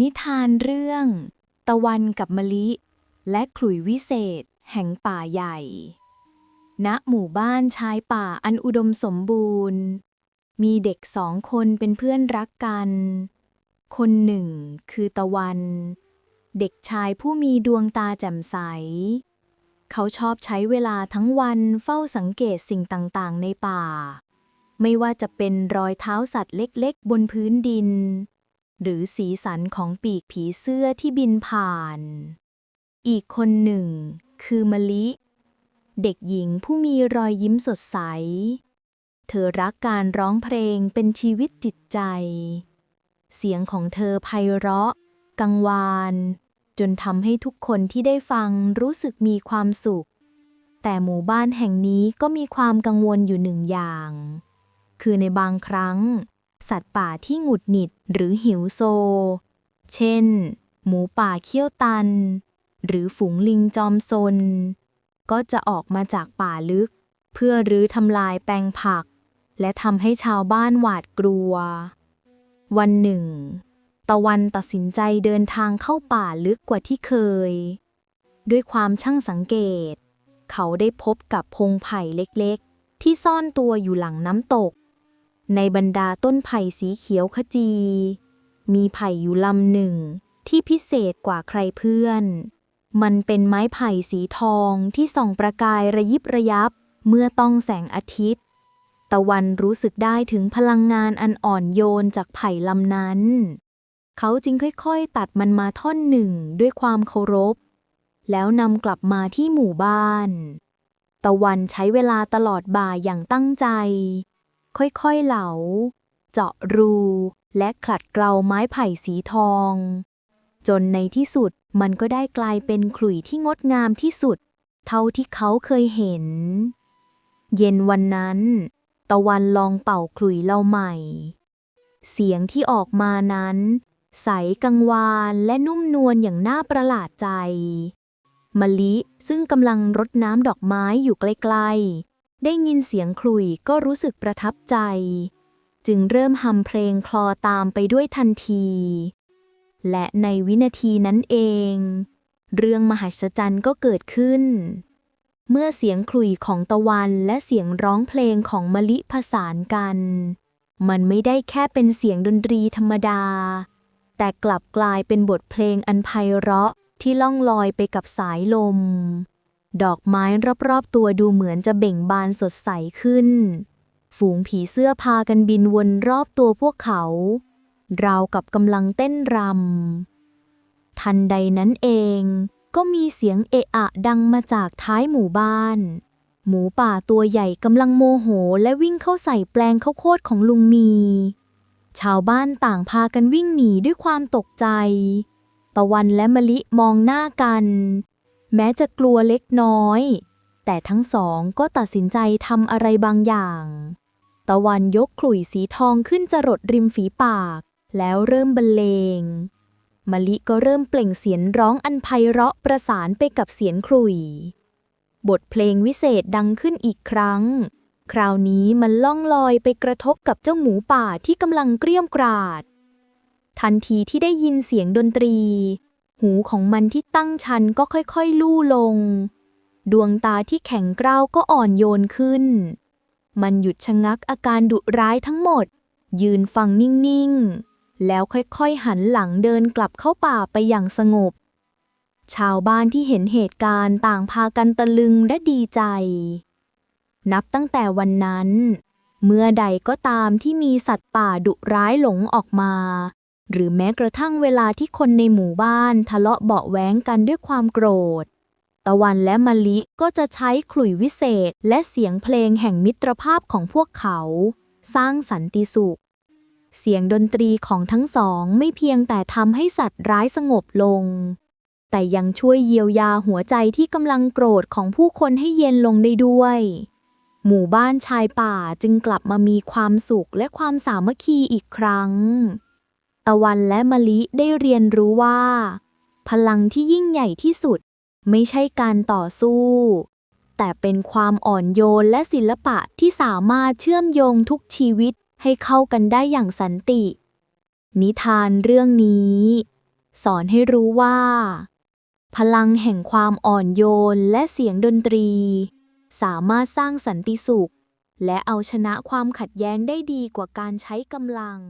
นิทานเรื่อง ตะวันกับมะลิ และขลุยวิเศษ แห่งป่าใหญ่ ณหมู่บ้านชายป่าอันอุดมสมบูรณ์ มีเด็กสองคนเป็นเพื่อนรักกัน คนหนึ่งคือตะวัน เด็กชายผู้มีดวงตาแจ่มใส เขาชอบใช้เวลาทั้งวันเฝ้าสังเกตสิ่งต่างๆ ในป่า ไม่ว่าจะเป็นรอยเท้าสัตว์เล็กๆ บนพื้นดิน หรือสีสันของปีกผีเสื้อที่บินผ่าน อีกคนหนึ่ง คือมะลิ เด็กหญิงผู้มีรอยยิ้มสดใส เธอรักการร้องเพลงเป็นชีวิตจิตใจ เสียงของเธอไพเราะ กังวาน จนทำให้ทุกคนที่ได้ฟังรู้สึกมีความสุข แต่หมู่บ้านแห่งนี้ก็มีความกังวลอยู่หนึ่งอย่าง คือในบางครั้ง สัตว์ป่าที่หงุดหงิดหรือหิวโซ เช่น หมูป่าเขี้ยวตัน หรือฝูงลิงจอมซน ก็จะออกมาจากป่าลึก เพื่อรื้อทำลายแปลงผัก และทำให้ชาวบ้านหวาดกลัว วันหนึ่ง ตะวันตัดสินใจเดินทางเข้าป่าลึกกว่าที่เคย ด้วยความช่างสังเกต เขาได้พบกับพงไผ่เล็กๆ ที่ซ่อนตัวอยู่หลังน้ำตก ในบรรดาต้นไผ่สีเขียวขจี มีไผ่อยู่ลำหนึ่ง ที่พิเศษกว่าใครเพื่อน มันเป็นไม้ไผ่สีทองที่ส่องประกายระยิบระยับ เมื่อต้องแสงอาทิตย์ ตะวันรู้สึกได้ถึงพลังงานอันอ่อนโยนจากไผ่ลำนั้น เขาจึงค่อยๆ ตัดมันมาท่อนหนึ่งด้วยความเคารพ แล้วนำกลับมาที่หมู่บ้าน ตะวันใช้เวลาตลอดบ่ายอย่างตั้งใจ ค่อยๆเหลา เจาะรูและขลัดเกลาไม้ไผ่สีทอง จนในที่สุดมันก็ได้กลายเป็นขลุ่ยที่งดงามที่สุด เท่าที่เขาเคยเห็น เย็นวันนั้น ตะวันลองเป่าขลุ่ยเล่าใหม่ เสียงที่ออกมานั้น ใสกังวานและนุ่มนวลอย่างน่าประหลาดใจมะลิซึ่งกำลังรดน้ำดอกไม้อยู่ใกล้ๆ ได้ยินเสียงขลุ่ยก็รู้สึกประทับใจ จึงเริ่มฮัมเพลงคลอตามไปด้วยทันที และในวินาทีนั้นเอง เรื่องมหัศจรรย์ก็เกิดขึ้น เมื่อเสียงขลุ่ยของตะวันและเสียงร้องเพลงของมะลิผสานกัน มันไม่ได้แค่เป็นเสียงดนตรีธรรมดา แต่กลับกลายเป็นบทเพลงอันไพเราะที่ล่องลอยไปกับสายลม ดอกไม้รอบๆตัวดูเหมือนจะเบ่งบานสดใสขึ้น ฝูงผีเสื้อพากันบินวนรอบตัวพวกเขา ราวกับกำลังเต้นรำ ทันใดนั้นเองก็มีเสียงเอะอะดังมาจากท้ายหมู่บ้าน หมูป่าตัวใหญ่กำลังโมโหและวิ่งเข้าใส่แปลงข้าวโพดของลุงมี ชาวบ้านต่างพากันวิ่งหนีด้วยความตกใจ ตะวันและมะลิมองหน้ากัน แม้จะกลัวเล็กน้อย แต่ทั้งสองก็ตัดสินใจทำอะไรบางอย่าง ตะวันยกขลุ่ยสีทองขึ้นจรดริมฝีปาก แล้วเริ่มบรรเลงมะลิก็เริ่มเปล่งเสียงร้องอันไพเราะประสานไปกับเสียงขลุ่ย บทเพลงวิเศษดังขึ้นอีกครั้ง คราวนี้มันล่องลอยไปกระทบกับเจ้าหมูป่าที่กำลังเกรี้ยมกราด ทันทีที่ได้ยินเสียงดนตรี หูของมันที่ตั้งชันก็ค่อยๆลู่ลง ดวงตาที่แข็งกร้าวก็อ่อนโยนขึ้น มันหยุดชะงักอาการดุร้ายทั้งหมด ยืนฟังนิ่งๆ แล้วค่อยๆหันหลังเดินกลับเข้าป่าไปอย่างสงบ ชาวบ้านที่เห็นเหตุการณ์ต่างพากันตะลึงและดีใจ นับตั้งแต่วันนั้น เมื่อใดก็ตามที่มีสัตว์ป่าดุร้ายหลงออกมา หรือแม้กระทั่งเวลาที่คนในหมู่บ้านทะเลาะเบาะแว้งกันด้วยความโกรธ ตะวันและมะลิก็จะใช้ขลุ่ยวิเศษและเสียงเพลงแห่งมิตรภาพของพวกเขา สร้างสันติสุข เสียงดนตรีของทั้งสองไม่เพียงแต่ทำให้สัตว์ร้ายสงบลง แต่ยังช่วยเยียวยาหัวใจที่กำลังโกรธของผู้คนให้เย็นลงได้ด้วยหมู่บ้านชายป่าจึงกลับมามีความสุขและความสามัคคีอีกครั้ง ตะวันและมะลิได้เรียนรู้ว่า พลังที่ยิ่งใหญ่ที่สุด ไม่ใช่การต่อสู้ แต่เป็นความอ่อนโยนและศิลปะที่สามารถเชื่อมโยงทุกชีวิตให้เข้ากันได้อย่างสันติ นิทานเรื่องนี้ สอนให้รู้ว่า พลังแห่งความอ่อนโยนและเสียงดนตรี สามารถสร้างสันติสุข และเอาชนะความขัดแย้งได้ดีกว่าการใช้กำลัง